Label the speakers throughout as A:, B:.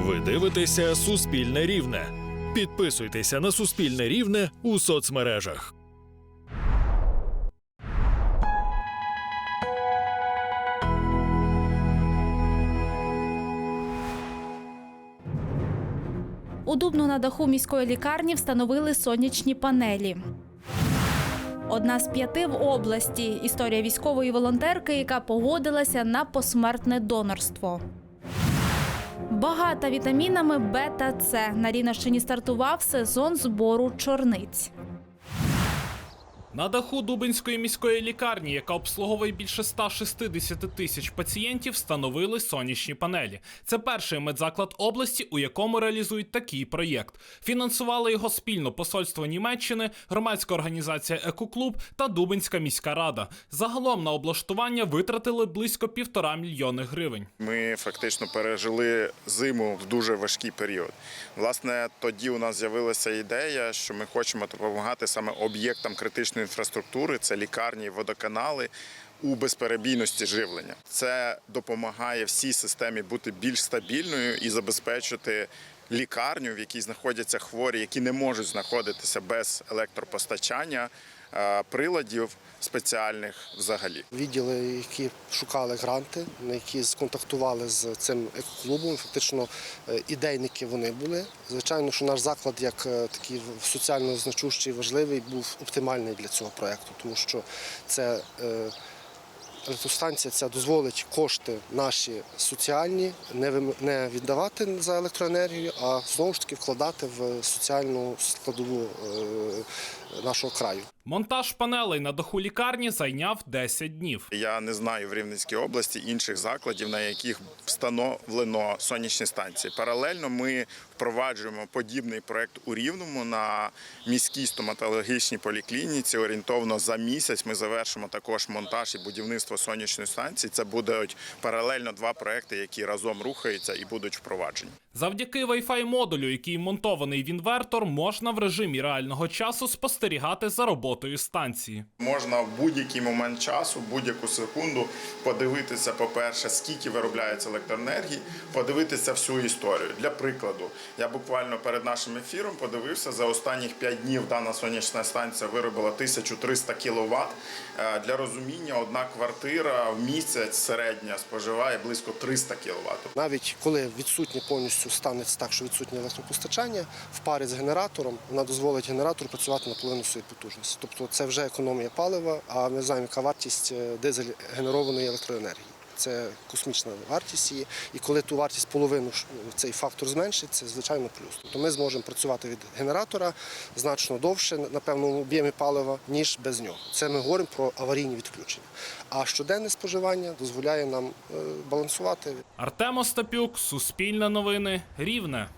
A: Ви дивитеся Суспільне Рівне. Підписуйтеся на Суспільне Рівне у соцмережах.
B: У Дубну на даху міської лікарні встановили сонячні панелі. Одна з п'яти в області. Історія військової волонтерки, яка погодилася на посмертне донорство. Багата вітамінами Б та С. На Рівненщині стартував сезон збору чорниць.
C: На даху Дубинської міської лікарні, яка обслуговує більше 160 тисяч пацієнтів, встановили сонячні панелі. Це перший медзаклад області, у якому реалізують такий проєкт. Фінансували його спільно посольство Німеччини, громадська організація Екоклуб та Дубинська міська рада. Загалом на облаштування витратили близько півтора мільйони гривень.
D: Ми фактично пережили зиму в дуже важкий період. Власне, тоді у нас з'явилася ідея, що ми хочемо допомагати саме об'єктам критичної інфраструктури, це лікарні, водоканали. У безперебійності живлення це допомагає всій системі бути більш стабільною і забезпечити лікарню, в якій знаходяться хворі, які не можуть знаходитися без електропостачання, е, приладів спеціальних взагалі.
E: відділи, які шукали гранти, на які сконтактували з цим екоклубом. Фактично е, ідейники вони були. Звичайно, що наш заклад, як е, такий соціально значущий, важливий, був оптимальний для цього проєкту, тому що це електростанція ця дозволить кошти наші соціальні не віддавати за електроенергію, а знову ж таки вкладати в соціальну складову е, нашого краю.
C: Монтаж панелей на даху лікарні зайняв 10 днів.
D: Я не знаю в Рівненській області інших закладів, на яких встановлено сонячні станції. Паралельно ми впроваджуємо подібний проект у Рівному на міській стоматологічній поліклініці. Орієнтовно за місяць ми завершимо також монтаж і будівництво сонячної станції. Це будуть паралельно два проекти, які разом рухаються і будуть впроваджені.
C: Завдяки Wi-Fi модулю, який монтований в інвертор, можна в режимі реального часу спостерігати за роботою станції.
D: Можна в будь-який момент часу, будь-яку секунду подивитися, по-перше, скільки виробляється електроенергії, подивитися всю історію. Для прикладу, я буквально перед нашим ефіром подивився за останніх 5 днів дана сонячна станція виробила 1300 кВт. Е, Для розуміння, одна квартира в місяць середня споживає близько 300 кВт.
E: Навіть коли відсутнє повністю станеться так, що відсутнє електропостачання, в парі з генератором вона дозволить генератору працювати на половину своєї потужності. Тобто це вже економія палива, а ми знаємо, яка вартість е, дизель генерованої електроенергії. Це космічна вартість її. І коли ту вартість половину цей фактор зменшить, це звичайно плюс. Тобто ми зможемо працювати від генератора значно довше на певному об'ємі палива, ніж без нього. Це ми говоримо про аварійні відключення. А щоденне споживання дозволяє нам е, балансувати
C: Артем Остапюк, Суспільне новини, Рівне.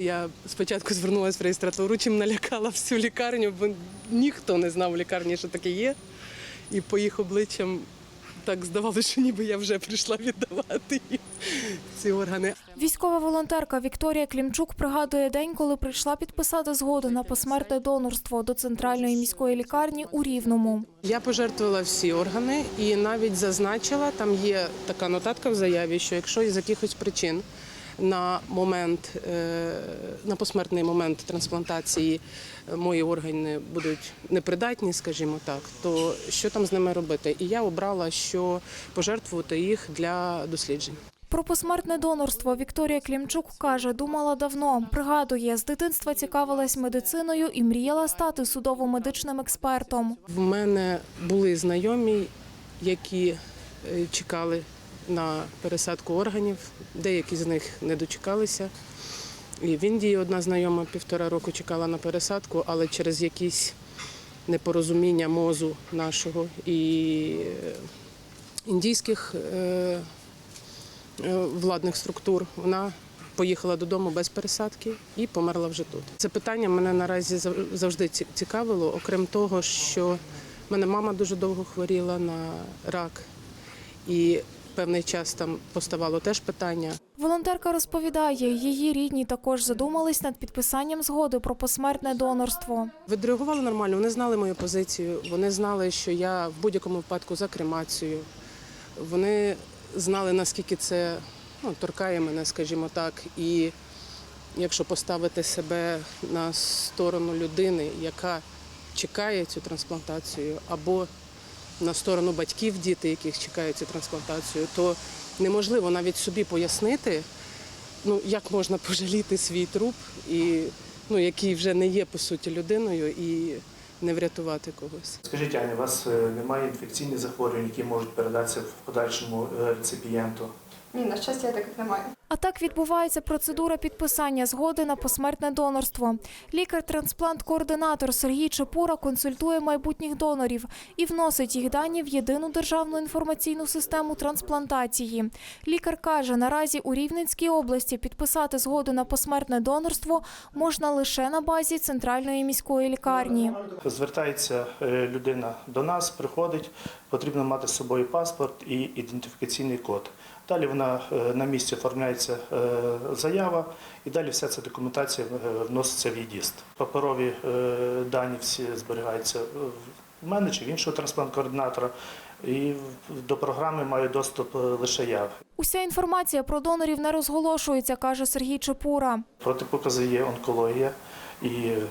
F: Я спочатку звернулася в реєстратуру, чим налякала всю лікарню, бо ніхто не знав в лікарні, що таке є. І по їх обличчям так здавалося, що ніби я вже прийшла віддавати їм ці органи.
G: Військова волонтерка Вікторія Клімчук пригадує день, коли прийшла підписати згоду на посмертне донорство до центральної міської лікарні у Рівному.
F: Я пожертвувала всі органи і навіть зазначила, там є така нотатка в заяві, що якщо із якихось причин на момент, е, на посмертний момент трансплантації е, мої органи будуть непридатні, скажімо так, то що там з ними робити? І я обрала, що пожертвувати їх для досліджень.
G: Про посмертне донорство Вікторія Клімчук каже, думала давно. Пригадує, з дитинства цікавилась медициною і мріяла стати судово-медичним експертом.
F: В мене були знайомі, які е, чекали на пересадку органів. Деякі з них не дочекалися. І в Індії одна знайома півтора року чекала на пересадку, але через якісь непорозуміння мозу нашого і е, індійських е, е, владних структур вона поїхала додому без пересадки і померла вже тут. Це питання мене наразі завжди цікавило, окрім того, що в мене мама дуже довго хворіла на рак, і певний час там поставало теж питання.
G: Волонтерка розповідає, її рідні також задумались над підписанням згоди про посмертне донорство.
F: Відреагували нормально, вони знали мою позицію, вони знали, що я в будь-якому випадку за кремацію. Вони знали, наскільки це ну, торкає мене, скажімо так. І якщо поставити себе на сторону людини, яка чекає цю трансплантацію, або на сторону батьків діти, яких чекають цю трансплантацію, то неможливо навіть собі пояснити, ну, як можна пожаліти свій труп, і, ну, який вже не є по суті людиною, і не врятувати когось.
H: Скажіть, Аня, у вас е, немає інфекційних захворювань, які можуть передатися в подальшому е, реципієнту?
I: Ні, на щастя, я таких немає.
G: А так відбувається процедура підписання згоди на посмертне донорство. Лікар-трансплант-координатор Сергій Чепура консультує майбутніх донорів і вносить їх дані в єдину державну інформаційну систему трансплантації. Лікар каже, наразі у Рівненській області підписати згоду на посмертне донорство можна лише на базі центральної міської лікарні.
H: Звертається е, людина до нас, приходить, потрібно мати з собою паспорт і ідентифікаційний код. Далі вона е, на місці оформляється е, заява, і далі вся ця документація е, вноситься в ЄДІСТ. Паперові дані всі зберігаються в мене чи в іншого трансплант-координатора, і до програми маю доступ лише я.
G: Уся інформація про донорів не розголошується, каже Сергій Чепура.
H: Протипокази є онкологія і е,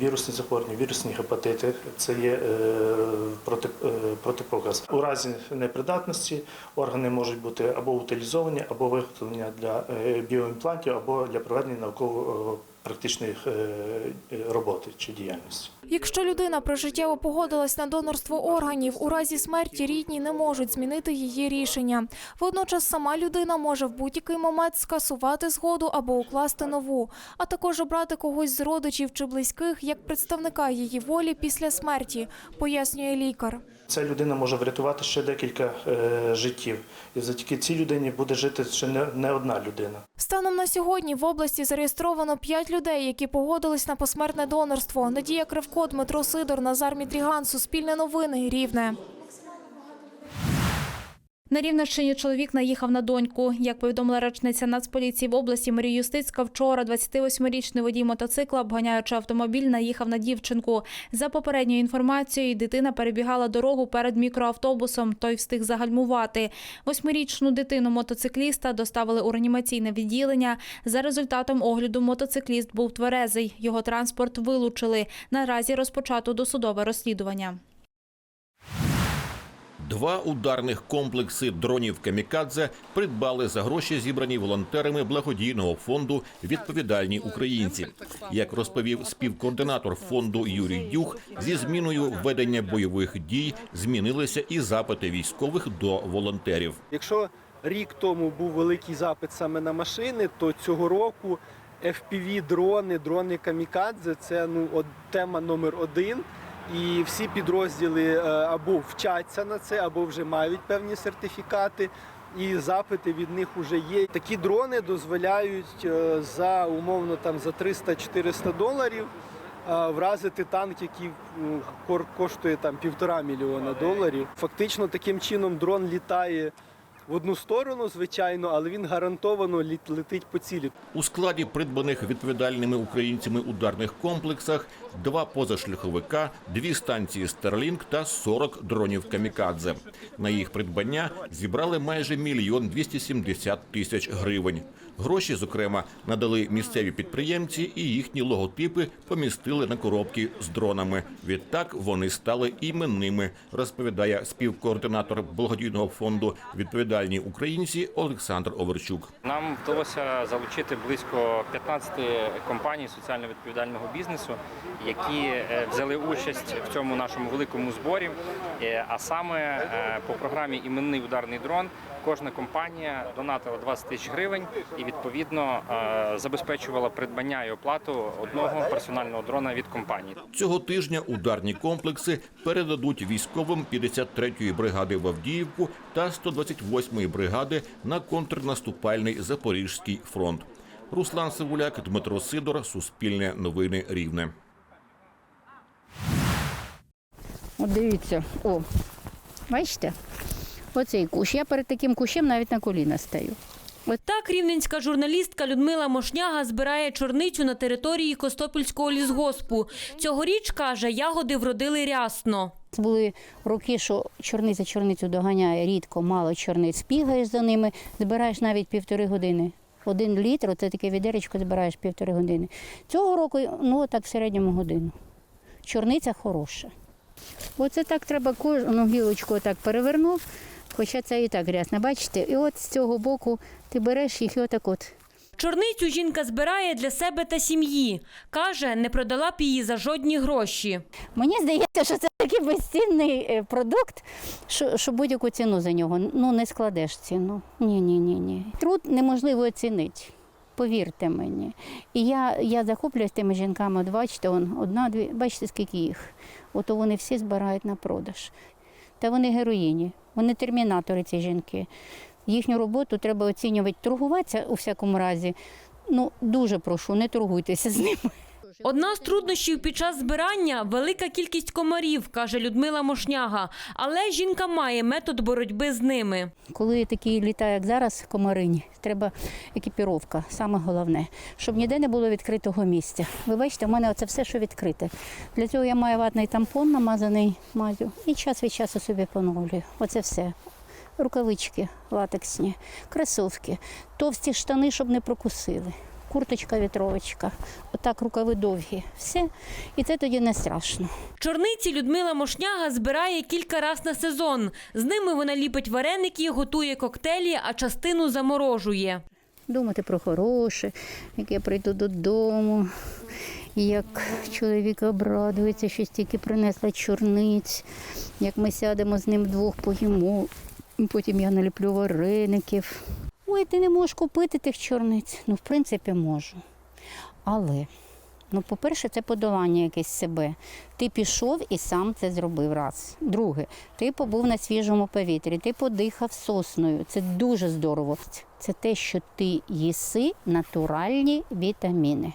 H: вірусні захворювання, вірусні гепатити. Це є е, е, протипоказ. У разі непридатності органи можуть бути або утилізовані, або виготовлені для біоімплантів, або для проведення науково-практичної е, роботи чи діяльності.
G: Якщо людина прижиттєво погодилась на донорство органів, у разі смерті рідні не можуть змінити її рішення. Водночас сама людина може в будь-який момент скасувати згоду або укласти нову, а також обрати когось з родичів чи близьких як представника її волі після смерті, пояснює лікар.
H: Ця людина може врятувати ще декілька е, життів, і завдяки цій людині буде жити ще не, одна людина.
G: Станом на сьогодні в області зареєстровано 5 людей, які погодились на посмертне донорство. Надія Кривко, Дмитро Сидор, Назар Мідріган, Суспільне новини, Рівне.
B: На Рівненщині чоловік наїхав на доньку. Як повідомила речниця Нацполіції в області Марія Юстицька, вчора 28-річний водій мотоцикла, обганяючи автомобіль, наїхав на дівчинку. За попередньою інформацією, дитина перебігала дорогу перед мікроавтобусом. Той встиг загальмувати. Восьмирічну дитину мотоцикліста доставили у реанімаційне відділення. За результатом огляду мотоцикліст був тверезий. Його транспорт вилучили. Наразі розпочато досудове розслідування.
J: Два ударних комплекси дронів Камікадзе придбали за гроші, зібрані волонтерами благодійного фонду Відповідальні українці. Як розповів співкоординатор фонду Юрій Дюх, зі зміною ведення бойових дій змінилися і запити військових до волонтерів.
K: Якщо рік тому був великий запит саме на машини, то цього року fpv дрони, дрони камікадзе це ну от тема номер один. І всі підрозділи е, або вчаться на це, або вже мають певні сертифікати. І запити від них вже є. Такі дрони дозволяють е, за умовно там за 300-400 доларів е, вразити танк, який коштує там півтора мільйона доларів. Фактично таким чином дрон літає в одну сторону, звичайно, але він гарантовано летить по цілі.
J: У складі придбаних відповідальними українцями ударних комплексах два позашляховика, дві станції Стерлінг та 40 дронів Камікадзе. На їх придбання зібрали майже мільйон 270 тисяч гривень. Гроші, зокрема, надали місцеві підприємці, і їхні логотипи помістили на коробки з дронами. Відтак вони стали іменними, розповідає співкоординатор благодійного фонду Відповідальні українці Олександр Оверчук.
L: Нам вдалося залучити близько 15 компаній соціально відповідального бізнесу, які е, взяли участь в цьому нашому великому зборі. Е, А саме е, по програмі Іменний ударний дрон кожна компанія донатила 20 тисяч гривень і відповідно е, забезпечувала придбання і оплату одного персонального дрона від компанії.
J: Цього тижня ударні комплекси передадуть військовим 53-ї бригади в Авдіївку та 128-ї бригади на контрнаступальний Запорізький фронт. Руслан Сивуляк, Дмитро Сидор, Суспільне новини Рівне.
M: От дивіться, о, бачите? Оцей кущ. Я перед таким кущем навіть на коліна стаю.
N: Так рівненська журналістка Людмила Мошняга збирає чорницю на території Костопільського лісгоспу. Цьогоріч, каже, ягоди вродили рясно.
M: Були роки, що чорниця чорницю доганяє рідко, мало чорниць. Бігаєш за ними, збираєш навіть півтори години. Один літр, це таке відеречко збираєш півтори години. Цього року, ну так в середньому годину. Чорниця хороша. Оце так треба кожну гілочку так перевернув, хоча це і так грязно. Бачите, і от з цього боку ти береш їх і отак от.
N: Чорницю жінка збирає для себе та сім'ї. Каже, не продала б її за жодні гроші.
M: Мені здається, що це такий безцінний е, продукт, що, що будь-яку ціну за нього ну не складеш ціну. Ні, ні, ні, ні. Труд неможливо оцінити. Повірте мені. І я, я захоплююсь тими жінками. От бачите, он, одна, дві, бачите, скільки їх. Ото вони всі збирають на продаж. Та вони героїні, вони термінатори, ці жінки. Їхню роботу треба оцінювати. Торгуватися у всякому разі. Ну, дуже прошу, не торгуйтеся з ними.
N: Одна з труднощів під час збирання велика кількість комарів, каже Людмила Мошняга. Але жінка має метод боротьби з ними.
M: Коли такі літа, як зараз, комарині, треба екіпіровка, саме головне, щоб ніде не було відкритого місця. Ви бачите, в мене це все, що відкрите. Для цього я маю ватний тампон, намазаний мазю, і час від часу собі поновлюю. Оце все. Рукавички латексні, кросовки, товсті штани, щоб не прокусили. Курточка, вітровочка, отак рукави довгі. Все. І це тоді не страшно.
N: Чорниці Людмила Мошняга збирає кілька раз на сезон. З ними вона ліпить вареники, готує коктейлі, а частину заморожує.
M: думати про хороше, як я прийду додому, як чоловік обрадується, що стільки принесла чорниць, як ми сядемо з ним вдвох поїмо, потім я наліплю вареників. Ой, ти не можеш купити тих чорниць. Ну, в принципі, можу. Але, ну, по-перше, це подолання якесь себе. Ти пішов і сам це зробив раз. Друге, ти побув на свіжому повітрі, ти подихав сосною. Це дуже здорово. Це те, що ти їси натуральні вітаміни.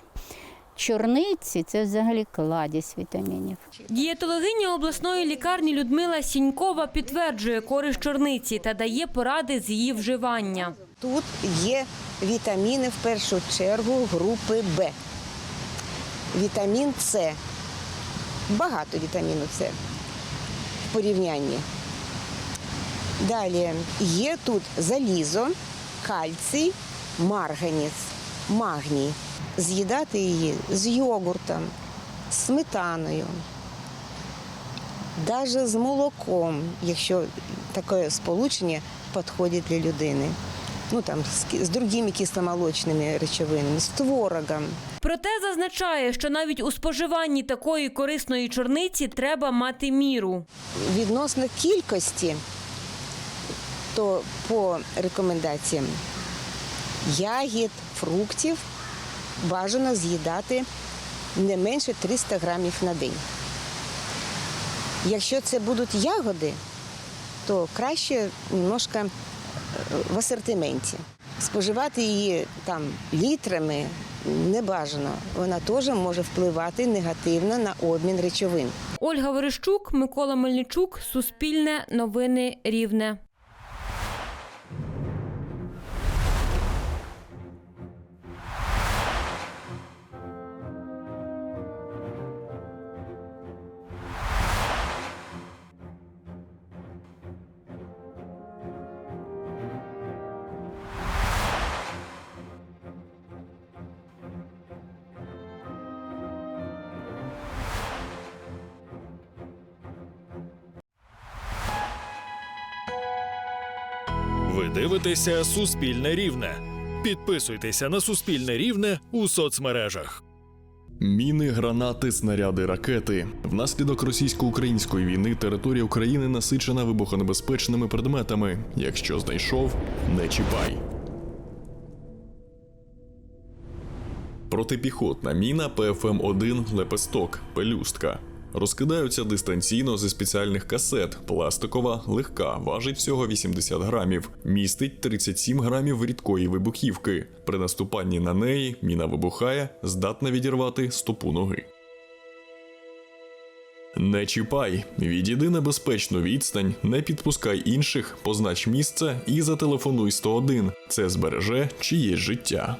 M: Чорниці це взагалі кладість вітамінів.
N: Дієтологиня обласної лікарні Людмила Сінькова підтверджує користь чорниці та дає поради з її вживання.
O: Тут є вітаміни в першу чергу групи Б. Вітамін С. Багато вітаміну С в порівнянні. Далі є тут залізо, кальцій, марганіс, магній. З'їдати її з йогуртом, сметаною, навіть з молоком, якщо таке сполучення підходить для людини. Ну там з, другими кисломолочними речовинами, з творогом.
N: Проте зазначає, що навіть у споживанні такої корисної чорниці треба мати міру.
O: Відносно кількості, то по рекомендаціям ягід, фруктів бажано з'їдати не менше 300 грамів на день. Якщо це будуть ягоди, то краще немножко в асортименті. Споживати її там літрами не бажано. Вона теж може впливати негативно на обмін речовин.
N: Ольга Верещук, Микола Мельничук, Суспільне, Новини Рівне.
A: Дивитеся Суспільне Рівне. Підписуйтеся на Суспільне Рівне у соцмережах.
P: Міни, гранати, снаряди, ракети. Внаслідок російсько-української війни територія України насичена вибухонебезпечними предметами. Якщо знайшов, не чіпай. Протипіхотна міна ПФМ-1 Лепесток Пелюстка. Розкидаються дистанційно зі спеціальних касет. Пластикова, легка, важить всього 80 грамів, містить 37 грамів рідкої вибухівки. При наступанні на неї міна вибухає, здатна відірвати стопу ноги. Не чіпай, відійди на безпечну відстань, не підпускай інших, познач місце і зателефонуй 101. Це збереже чиєсь життя.